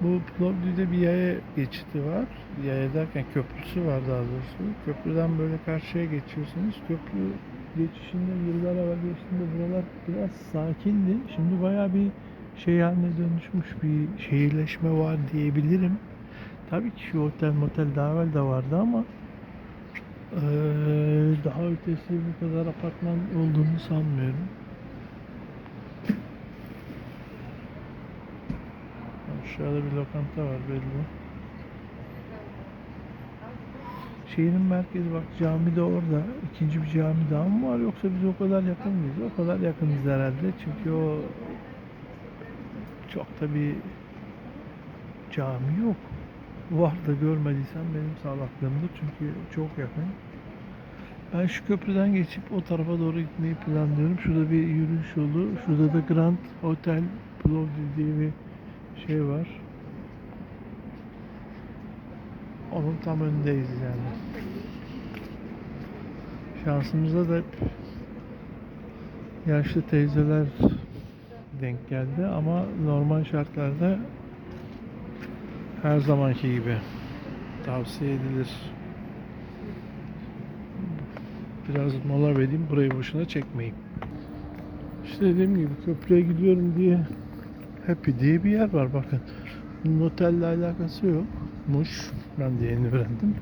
Bu Plovdiv'de bir yaya geçidi var. Yaya derken köprüsü var daha doğrusu. Köprüden böyle karşıya geçiyorsunuz. Köprü geçişinde yıllar evvel geçtiğinde buralar biraz sakindi. Şimdi bayağı bir şey haline dönüşmüş bir şehirleşme var diyebilirim. Tabii ki şu otel motel daha evvel de vardı ama eee, daha ötesi bu kadar apartman olduğunu sanmıyorum. Aşağıda bir lokanta var belli. Şehrin merkezi bak cami de orada. İkinci bir cami daha mı var yoksa biz o kadar yakın mıyız? O kadar yakınız herhalde. Çünkü o çok da bir cami yok. Var da görmediysen benim salaklığımdır çünkü çok yakın. Ben şu köprüden geçip o tarafa doğru gitmeyi planlıyorum. Şurada bir yürüyüş yolu. Şurada da Grand Hotel Plovdiv diye bir şey var. Onun tam önündeyiz yani. Şansımıza da hep yaşlı teyzeler denk geldi ama normal şartlarda her zamanki gibi tavsiye edilir. Biraz mola vereyim burayı boşuna çekmeyin. İşte dediğim gibi köprüye gidiyorum diye Happy diye bir yer var bakın. Bunun otelle alakası yokmuş. Ben de yeni öğrendim.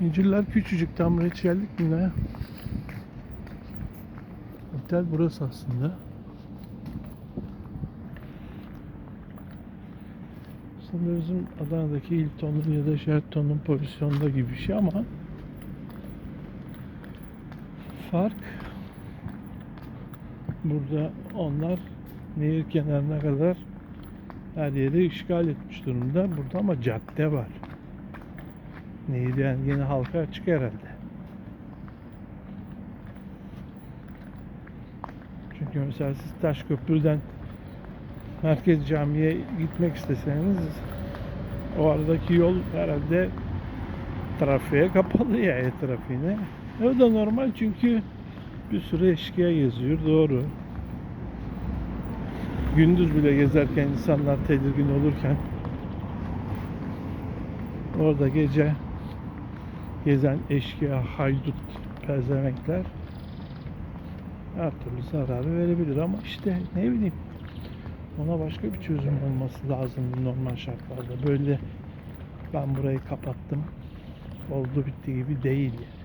İncirler küçücük tam buraya geldik mi ne? Otel burası aslında. Sanırım bizim Adana'daki Hilton'un ya da Sheraton'un pozisyonda gibi bir şey ama fark burada onlar nehir kenarına kadar her yeri işgal etmiş durumda. Burada ama cadde var. Nehir yani yine halka açık herhalde. Çünkü mesela siz Taşköprü'den Merkez Camii'ye gitmek isteseniz o aradaki yol herhalde trafiğe kapalı ya trafiğine. O da normal çünkü bir sürü eşkıya geziyor doğru. Gündüz bile gezerken insanlar tedirgin olurken orada gece gezen eşkıya, haydut, pezevenkler her türlü zararı verebilir ama işte ne bileyim ona başka bir çözüm olması lazım normal şartlarda. Böyle ben burayı kapattım oldu bitti gibi değil yani.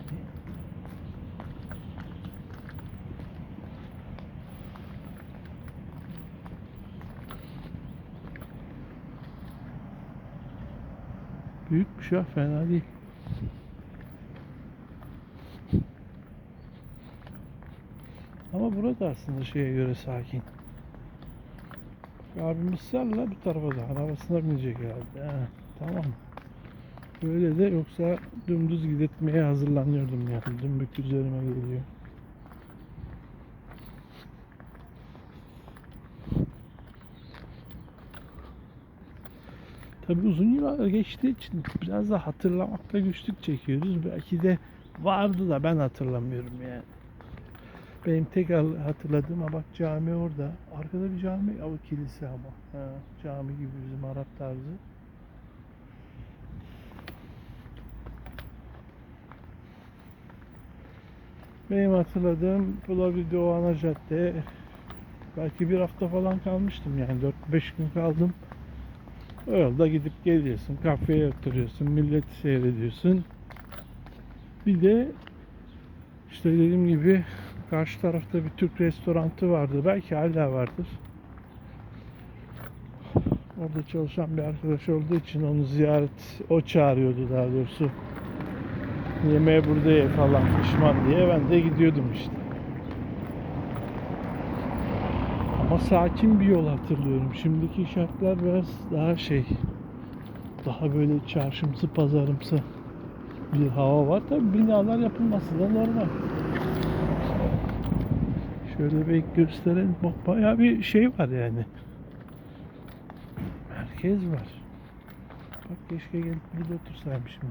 Büyükmüş ya fena değil. Ama burada aslında şeye göre sakin. Abimiz sarla bir tarafa da arabasına binecek herhalde. Ha, tamam. Böyle de yoksa dümdüz gidetmeye hazırlanıyordum yani. Dümbük üzerime geliyor. Tabi uzun yıllar geçtiği için biraz da hatırlamakta güçlük çekiyoruz. Belki de vardı da ben hatırlamıyorum yani. Benim tek hatırladığım ha bak cami orada. Arkada bir cami ama kilise ama. Ha, cami gibi bizim Arap tarzı. Benim hatırladığım Plovdiv o ana cadde. Belki bir hafta falan kalmıştım yani 4-5 gün kaldım. O yolda gidip geliyorsun, kafeye oturuyorsun, milleti seyrediyorsun. Bir de işte dediğim gibi karşı tarafta bir Türk restorantı vardı. Belki hala vardır. Orada çalışan bir arkadaş olduğu için onu ziyaret, o çağırıyordu daha doğrusu. Yemeğe burada ye falan pişman diye ben de gidiyordum işte. Ama sakin bir yol hatırlıyorum. Şimdiki şartlar biraz daha şey, daha böyle çarşımsı, pazarımsı bir hava var. Tabi binalar yapılması da normal. Şöyle bir gösterelim. Bayağı bir şey var yani. Merkez var. Bak keşke gelip burada otursaymışım.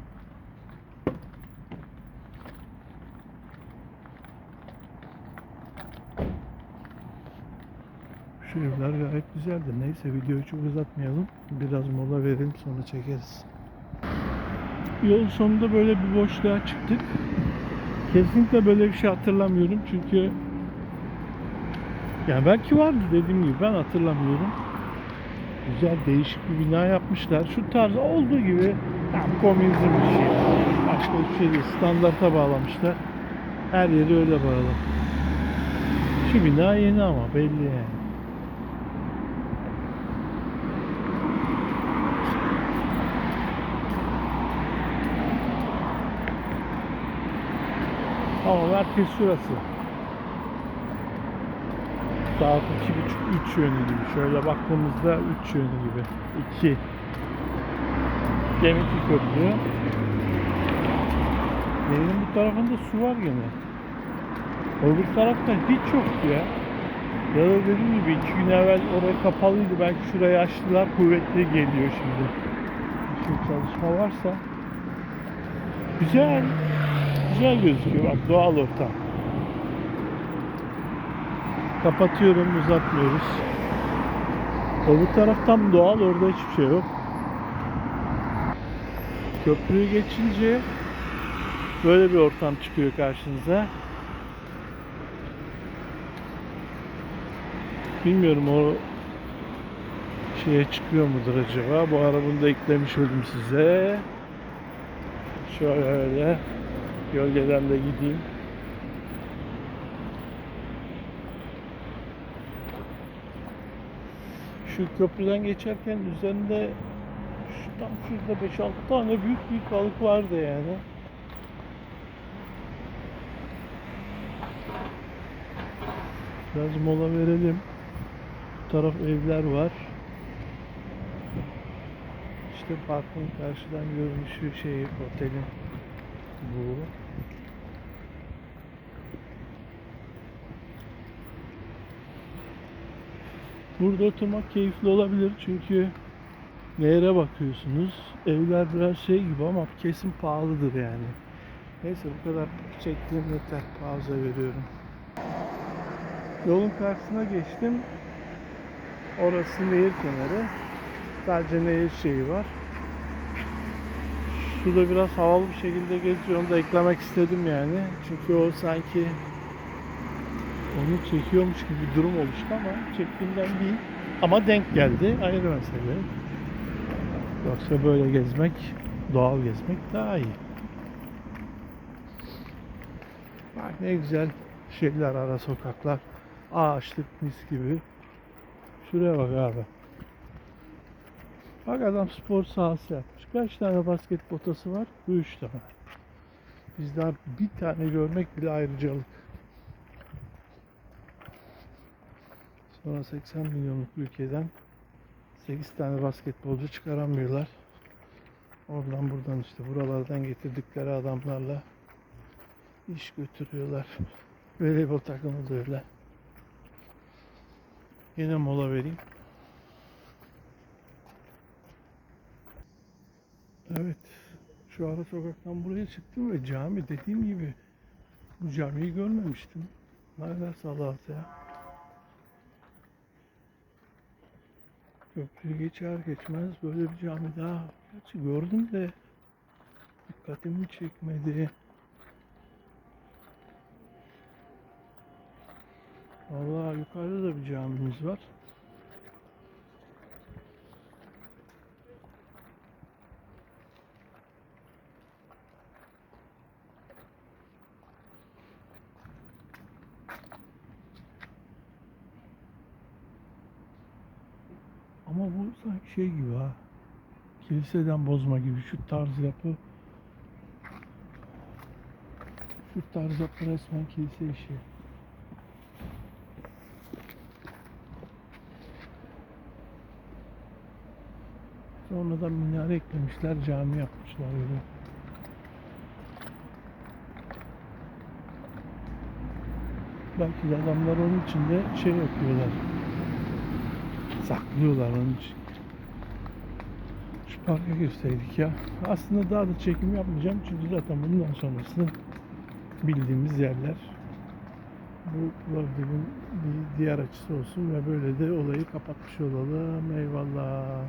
Şu evler gayet güzeldi. Neyse videoyu çok uzatmayalım. Biraz mola verelim sonra çekeriz. Yol sonunda böyle bir boşluğa çıktık. Kesinlikle böyle bir şey hatırlamıyorum çünkü yani belki vardı dediğim gibi ben hatırlamıyorum. Güzel değişik bir bina yapmışlar. Şu tarz olduğu gibi tam komünizm bir şey. Başka bir şey değil. Standarta bağlamışlar. Her yeri öyle bağlı. Şu bina yeni ama belli yani. Ama merkez şurası. Saat iki buçuk, üç yönü gibi. Şöyle baktığımızda üç yönü gibi. İki. Gemiki köprü. Nehrin bu tarafında su var gene. Öbür tarafta hiç yoktu ya. Ya da dediğim gibi iki gün evvel oraya kapalıydı. Belki şurayı açtılar. Kuvvetli geliyor şimdi. Şimdi çalışma varsa. Güzel. Güzel gözüküyor. Bak doğal ortam. Kapatıyorum, uzatmıyoruz. Öbür taraf tam doğal, orada hiçbir şey yok. Köprüyü geçince böyle bir ortam çıkıyor karşınıza. Bilmiyorum o şeye çıkıyor mudur acaba? Bu ara bunu da eklemiş olayım size. Şöyle gölgeden de gideyim. Şu köprüden geçerken üzerinde şu tam şurada 5-6 tane büyük büyük balık vardı yani. Biraz mola verelim. Bu taraf evler var. İşte parkın karşıdan görünüşü şey otelin bu. Burada oturmak keyifli olabilir çünkü nehre bakıyorsunuz. Evler biraz şey gibi ama kesin pahalıdır yani. Neyse bu kadar çektiğim yeter. Pauza veriyorum. Yolun karşısına geçtim. Orası nehir kenarı. Sadece nehir şeyi var. Şurada biraz havalı bir şekilde geziyor. Da eklemek istedim yani. Çünkü o sanki onu çekiyormuş gibi bir durum oluştu ama çektiğimden değil. Ama denk geldi. Ayrı mesele. Yoksa böyle gezmek, doğal gezmek daha iyi. Bak ne güzel şeyler ara sokaklar. Ağaçlık mis gibi. Şuraya bak abi. Bak adam spor sahası yapmış. Kaç tane basket potası var? Bu üç tane. Biz daha bir tane görmek bile ayrıcalık. Sonra 80 milyonluk ülkeden 8 tane basketbolcu çıkaramıyorlar. Oradan buradan işte buralardan getirdikleri adamlarla iş götürüyorlar. Voleybol takımı da öyle. Yine mola vereyim. Evet. Şu ara sokaktan buraya çıktım ve cami dediğim gibi bu camiyi görmemiştim. Nerede salat Köprüyü geçer geçmez böyle bir cami daha gördüm de dikkatimi çekmedi. Vallahi yukarıda da bir camimiz var. Ama bu sanki şey gibi ha. Kiliseden bozma gibi şu tarz yapı. Şu tarz yapı resmen kilise işi. Sonradan minare eklemişler, cami yapmışlar öyle. Belki de adamlar onun içinde şey yapıyorlar. Saklıyorlar onun için. Şu parka girseydik ya. Aslında daha da çekim yapmayacağım çünkü zaten bundan sonrası bildiğimiz yerler. bu Plovdiv'in bir diğer açısı olsun ve böyle de olayı kapatmış olalım. Eyvallah.